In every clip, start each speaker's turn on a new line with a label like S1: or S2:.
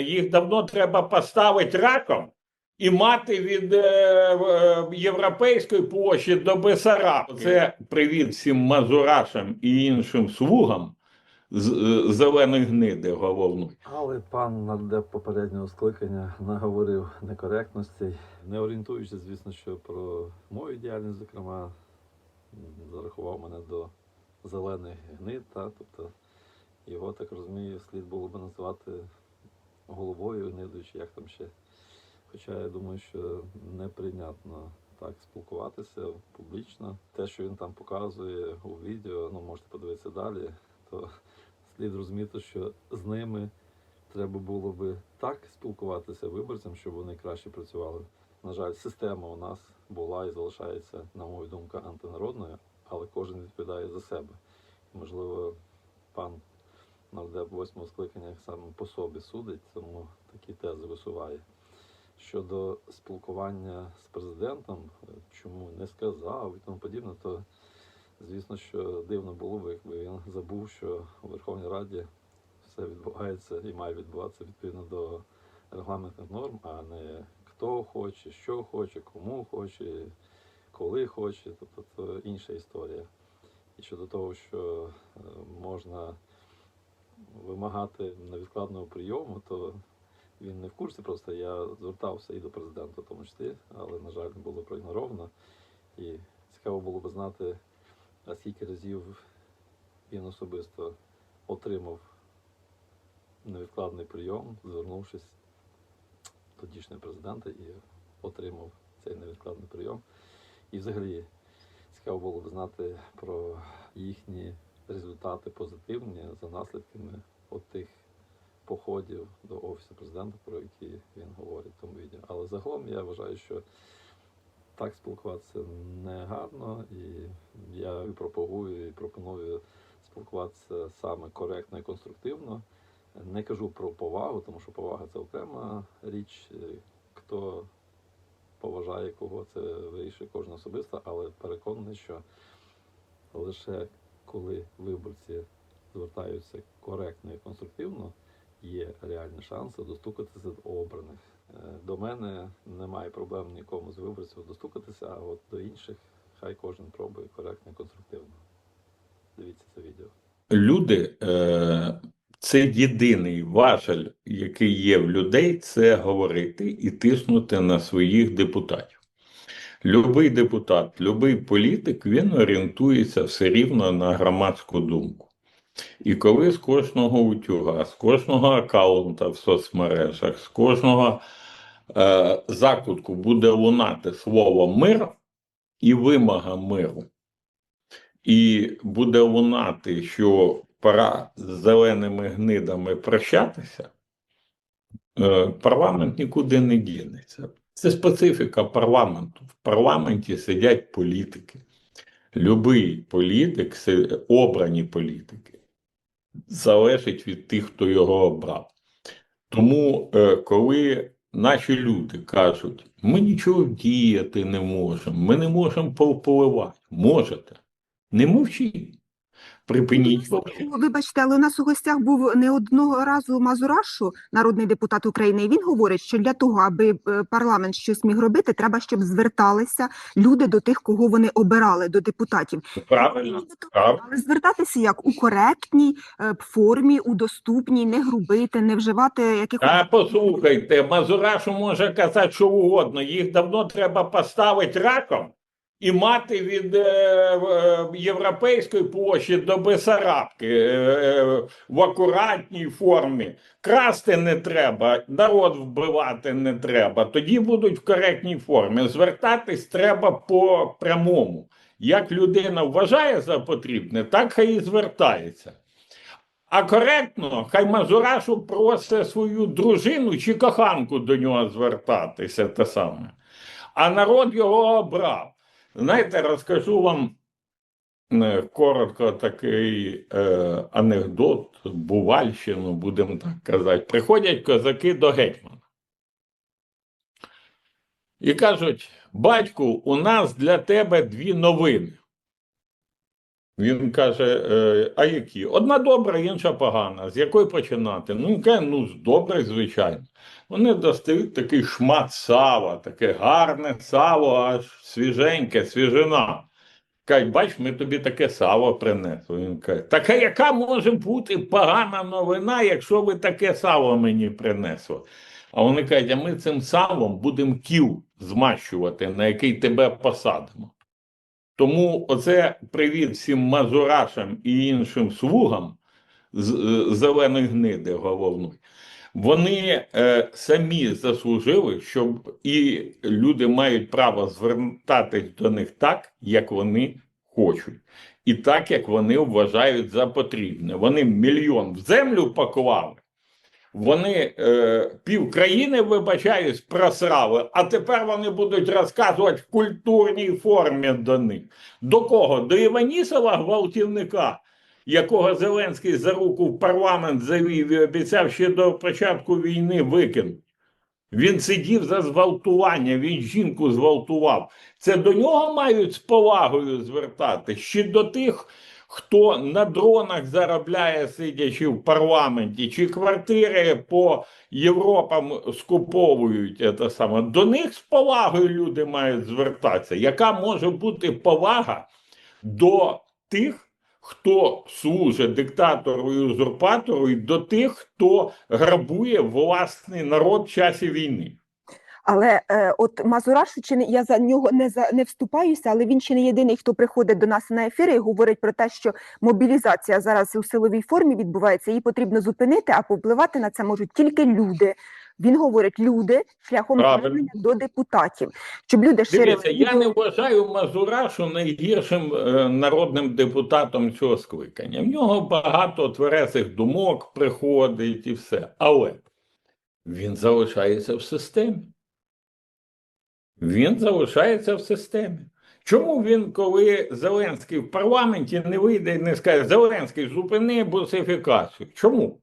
S1: Їх давно треба поставити раком і мати від е, е, Європейської площі до Бесараб. Це привіт всім мазурашам і іншим слугам з е, зеленої гниди головної.
S2: Але пан нардеп попереднього скликання наговорив некоректностей, не орієнтуючись, звісно, що про мою діяльність, зокрема, зарахував мене до зелених гнид, та, тобто його, так розумію, слід було би називати головою гнидою, чи як там ще. Хоча я думаю, що неприйнятно так спілкуватися публічно. Те, що він там показує у відео, ну можете подивитися далі, то слід розуміти, що з ними треба було би так спілкуватися виборцям, щоб вони краще працювали. На жаль, система у нас була і залишається, на мою думку, антинародною, але кожен відповідає за себе. Можливо, пан нардеп восьмого скликання саме по собі судить, тому такі тези висуває. Щодо спілкування з президентом, е, чому не сказав і тому подібне, то звісно, що дивно було б, якби він забув, що у Верховній Раді все відбувається і має відбуватися відповідно до регламентних норм, а не хто хоче, що хоче, кому хоче, коли хоче, тобто це інша історія. І щодо того, що е, можна вимагати невідкладного прийому, то він не в курсі, просто я звертався і до президента, тому числі, але, на жаль, було проігноровано. І цікаво було б знати, а скільки разів він особисто отримав невідкладний прийом, звернувшись до тодішнього президента і отримав цей невідкладний прийом. І взагалі цікаво було б знати про їхні результати позитивні за наслідками от тих походів до офісу президента, про які він говорить в тому відео. Але загалом я вважаю, що так спілкуватися не гарно, і я і пропагую і пропоную спілкуватися саме коректно і конструктивно. Не кажу про повагу, тому що повага це окрема річ. Хто поважає кого, це вирішує кожен особисто, але переконаний, що лише коли виборці звертаються коректно і конструктивно, є реальні шанси достукатися до обраних. Е, До мене немає проблем нікому з виборців достукатися, а от до інших хай кожен пробує коректно і конструктивно. Дивіться це відео.
S1: Люди е, це єдиний важель, який є в людей, це говорити і тиснути на своїх депутатів. Любий депутат, любий політик, він орієнтується все рівно на громадську думку. І коли з кожного утюга, з кожного аккаунта в соцмережах, з кожного е, закутку буде лунати слово мир і вимога миру, і буде лунати, що пора з зеленими гнидами прощатися, е, парламент нікуди не дінеться. Це специфіка парламенту. В парламенті сидять політики. Любий політик, обрані політики, залежить від тих, хто його обрав. Тому, е, коли наші люди кажуть, ми нічого діяти не можемо, ми не можемо повпливати, можете. Не мовчіть. Припиніть.
S3: Вибачте, але у нас у гостях був не одного разу Мазурашу, народний депутат України. і Він говорить, що для того, аби е, парламент щось міг робити, треба, щоб зверталися люди до тих, кого вони обирали, до депутатів.
S1: Правильно, правильно.
S3: Але звертатися як у коректній е, формі, у доступній, не грубити, не вживати якихось
S1: А послухайте, Мазурашу може казати, що угодно. Їх давно треба поставити раком і мати від е, е, Європейської площі до Бесарабки е, е, в акуратній формі. Красти не треба, народ вбивати не треба. Тоді будуть в коректній формі. Звертатись треба по прямому. Як людина вважає за потрібне, так хай і звертається. А коректно, хай Мазурашу просить свою дружину чи коханку до нього звертатися те саме. А народ його обрав. Знаєте, розкажу вам е, коротко такий е, анекдот, бувальщину, будемо так казати. Приходять козаки до гетьмана. І кажуть: батьку, у нас для тебе дві новини. Він каже: е, а які? Одна добра, інша погана. З якої починати? Ну, він каже, ну, з доброї, звичайно. Вони достають такий шмат сала, таке гарне сало, аж свіженьке, свіжина. Кажуть, бач, ми тобі таке сало принесли. Він каже, така яка може бути погана новина, якщо ви таке сало мені принесли? А вони кажуть, а ми цим салом будемо кіл змащувати, на який тебе посадимо. Тому оце привіт всім мазурашам і іншим слугам з е, зеленої гниди головної. Вони е, самі заслужили, щоб і люди мають право звертатись до них так, як вони хочуть, і так, як вони вважають за потрібне. Вони мільйон в землю поклали. Вони е, пів країни, вибачаюсь, просрали, а тепер вони будуть розказувати в культурній формі до них. До кого? До Іванісова гвалтівника, якого Зеленський за руку в парламент завів і обіцяв ще до початку війни викинути. Він сидів за зґвалтування, він жінку зґвалтував. Це до нього мають з повагою звертатись, чи до тих, хто на дронах заробляє, сидячи в парламенті, чи квартири по Європам скуповують це саме. До них з повагою люди мають звертатися. Яка може бути повага до тих, хто служить диктатору і узурпатору, і до тих, хто грабує власний народ в часі війни?
S3: Але е, от Мазурашу, чи не я за нього не за не вступаюся, але він чи не єдиний, хто приходить до нас на ефіри і говорить про те, що мобілізація зараз у силовій формі відбувається, її потрібно зупинити, а повпливати на це можуть тільки люди. Він говорить люди шляхом звернення до депутатів, щоб люди ширили
S1: я не вважаю Мазурашу найгіршим е, народним депутатом цього скликання. В нього багато тверезих думок приходить і все. Але він залишається в системі. Він залишається в системі. Чому він, коли Зеленський в парламенті не вийде і не скаже Зеленський, зупини бусифікацію? Чому?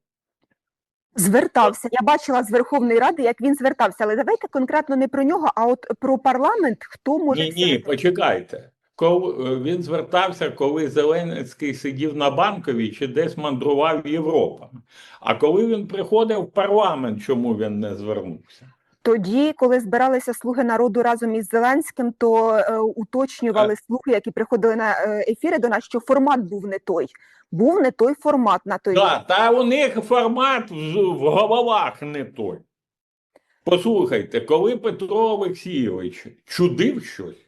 S3: звертався. Я бачила з Верховної Ради, як він звертався. Але давайте конкретно не про нього, а от про парламент. Хто може
S1: Ні, ні, почекайте. Коли е, він звертався, коли Зеленський сидів на банковій чи десь мандрував Європами. А коли він приходив в парламент, чому він не звернувся?
S3: Тоді, коли збиралися слуги народу разом із Зеленським, то е, уточнювали слуги, які приходили на е, ефіри до нас, що формат був не той. Був не той формат на той.
S1: Да, та у них формат в, в головах не той. Послухайте, коли Петро Олексійович чудив щось,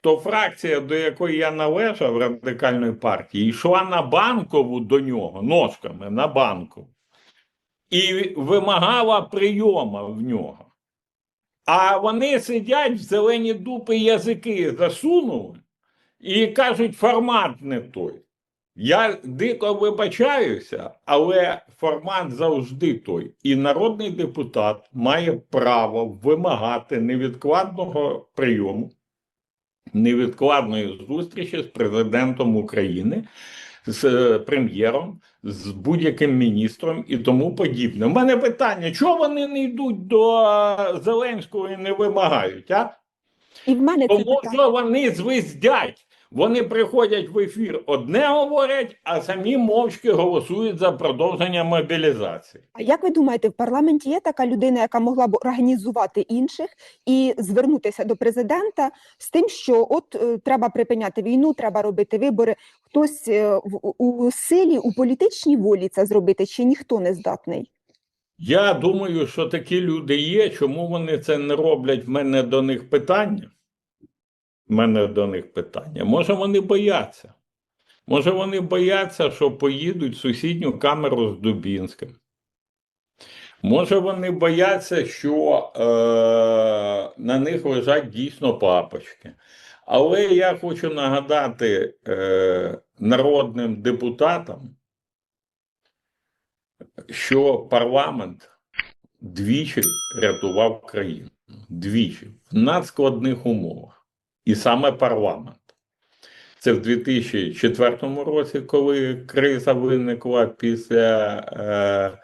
S1: то фракція, до якої я належав радикальної партії, йшла на банкову до нього ножками на банку і вимагала прийома в нього. А вони сидять в зелені дупи язики засунули і кажуть, формат не той. Я дико вибачаюся, але формат завжди той. І народний депутат має право вимагати невідкладного прийому, невідкладної зустрічі з президентом України, з е, прем'єром, з будь-яким міністром і тому подібне. У мене питання: чого вони не йдуть до е, Зеленського і не вимагають? а?
S3: І в мене це
S1: Тому
S3: питання.
S1: що вони звездять. Вони приходять в ефір, одне говорять, а самі мовчки голосують за продовження мобілізації.
S3: А як ви думаєте, в парламенті є така людина, яка могла б організувати інших і звернутися до президента з тим, що от е, треба припиняти війну, треба робити вибори? Хтось е, в- у силі, у політичній волі це зробити, чи ніхто не здатний?
S1: Я думаю, що такі люди є. Чому вони це не роблять? В мене до них питання. Мене до них питання. Може, вони бояться. Може, вони бояться, що поїдуть в сусідню камеру з Дубінським. Може, вони бояться, що е, на них лежать дійсно папочки. Але я хочу нагадати е, народним депутатам, що парламент двічі рятував країну. Двічі в надскладних умовах і саме парламент. Це в 2004 році, коли криза виникла після е,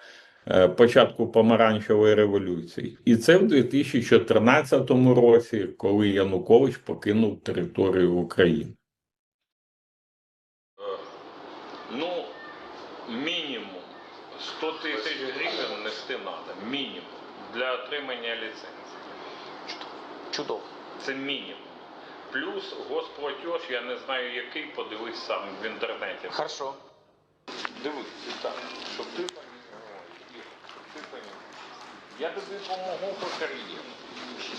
S1: е, початку помаранчевої революції, і це в 2014 році, коли Янукович покинув територію України. Е, ну, мінімум 100 тисяч гривень нести треба. Мінімум для отримання ліцензії.
S4: Чудово.
S1: Це мінімум. Плюс госплатеж, я не знаю який, подивись сам в інтернеті.
S4: Хорошо.
S1: Дивись, так, щоб ти пам'ятав. Я тобі допомогу по кар'єрі.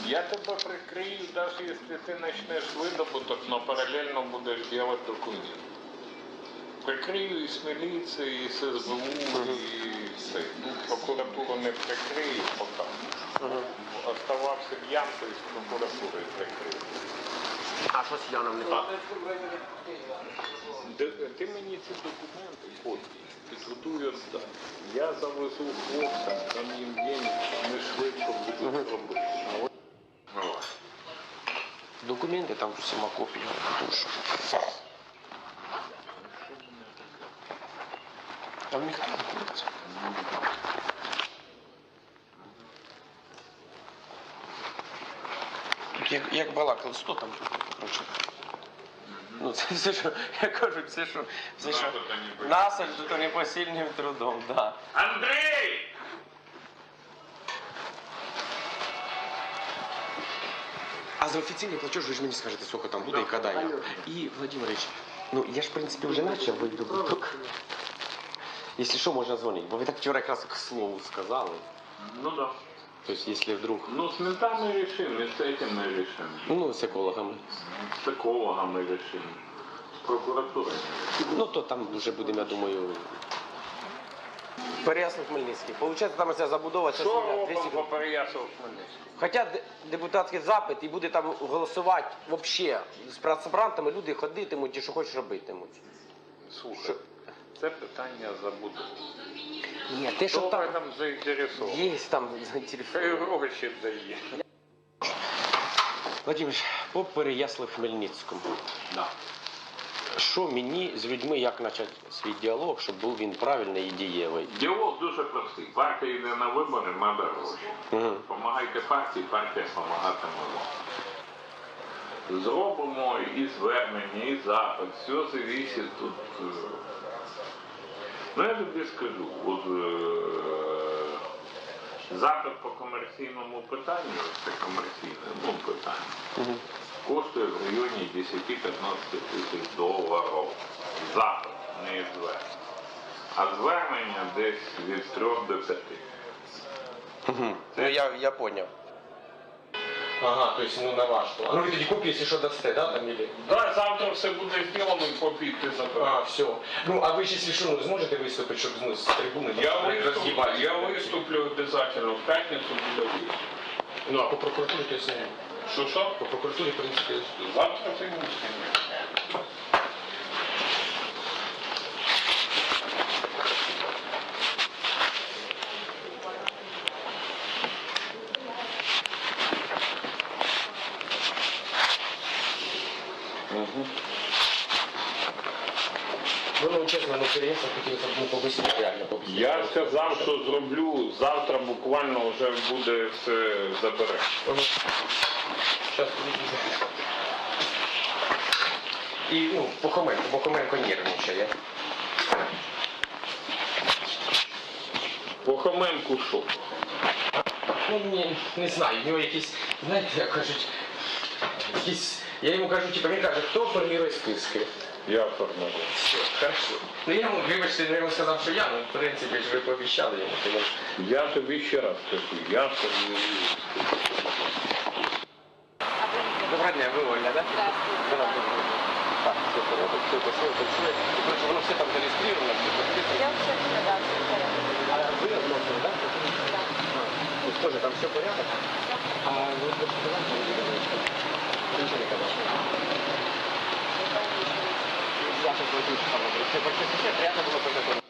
S1: Я тебе прикрию, навіть якщо ти почнеш видобуток, але паралельно будеш робити документи. Прикрию і з міліції, і з СБУ, і все. Ну, прокуратуру не прикрию поки. Оставався в ямку і з прокуратурою прикрию.
S4: А що з Яном не так?
S1: Ти мені ці документи копії підготуй віддай. Я завезу хлопцям, там їм день, вони швидко будуть робити.
S4: Документи там всіма копіями. Душу. Там знаходиться. Тут як, як балакали, 100 там, коротше. Ну, це все, що, я кажу, все, що, все, що то непосильним трудом, да.
S1: Андрей!
S4: А за офіційний платеж ви ж мені скажете, сколько там буде і коли. І, Владимирович, ну я ж, в принципі, вже почав видобуток. Якщо що, можна дзвонити, бо ви так вчора якраз к слову сказали.
S1: Ну да.
S4: Тобто, якщо вдруг,
S1: Ну, с ментами решим, и с этим мы решим.
S4: ну, з екологами.
S1: С экологом мы решим. С прокуратурой.
S4: Ну, то там вже будемо, я думаю. Переяслав Хмельницький. Получається, там ця забудова, ця
S1: Що
S4: земля,
S1: робимо
S4: 200
S1: по Переяславу Хмельницькому?
S4: Хоча де- депутатський запит і буде там голосувати взагалі з працебрантами, люди ходитимуть і що хочуть робитимуть.
S1: Слухай, це питання забуду.
S4: Що
S1: Хто в
S4: там
S1: этом заинтересован?
S4: є там
S1: Хай
S4: заінтересовані.
S1: гроші дає.
S4: Владимир, по Переяслав Хмельницькому.
S1: Да.
S4: Що мені з людьми, як почати свій діалог, щоб був він правильний і дієвий?
S1: Діалог дуже простий. Партія йде на вибори, треба гроші.
S4: Угу.
S1: Помагайте партії, партія допомагатиме вам. Зробимо і звернення, і запит. Все зависить тут. Ну я тобі скажу, от е, запит по комерційному питанню, це комерційне ну, питання,
S4: Угу.
S1: коштує в районі 10-15 тисяч доларів. Запит, не звернення. А звернення десь від 3 до 5.
S4: Угу. Ну я, я поняв. Ага, то есть ну на ваш. А ну ви тоді копію, якщо що дасте, да, там или?
S1: Да, завтра все буде зроблено і попійти
S4: А, все. Ну, а ви ще якщо що, ну, зможете виступити, щоб ну, з трибуни
S1: Я
S4: там
S1: виступлю,
S4: розгибати?
S1: я виступлю обов'язково в п'ятницю буде виступ.
S4: Ну, а по прокуратурі, то есть, ні.
S1: Що що?
S4: по прокуратурі, в принципі,
S1: Завтра ти не
S4: ну, переїхав, хотілося б, ну, реально, побисити.
S1: Я сказав, що зроблю завтра буквально вже буде все забере.
S4: Сейчас подивіться. І, ну, Похоменко, бо Хоменко нервничає.
S1: По що?
S4: Ну, не, не знаю, у нього якісь, знаєте, як кажуть, якісь, я йому кажу, типу, він каже, хто формує списки?
S1: Я формую.
S4: Все, хорошо. Ну, я йому, вибачте, я йому сказав, що я, ну, в принципі, ж ви пообіцяли йому, то я...
S1: Я тобі ще раз кажу, я формую.
S4: Доброго дня, ви Ольга, да?
S5: Так.
S4: Да, доброго дня. Так, все порядок, все працює, працює. І, коротше, воно все там зареєстровано, все підписано.
S5: Я все да, все в порядку.
S4: А ви односно, да?
S5: Да.
S4: Тобто теж там все порядок? А ви хочете давати? Нічого не казав. Я сейчас возьму там. Все, большое спасибо, приятно было познакомиться.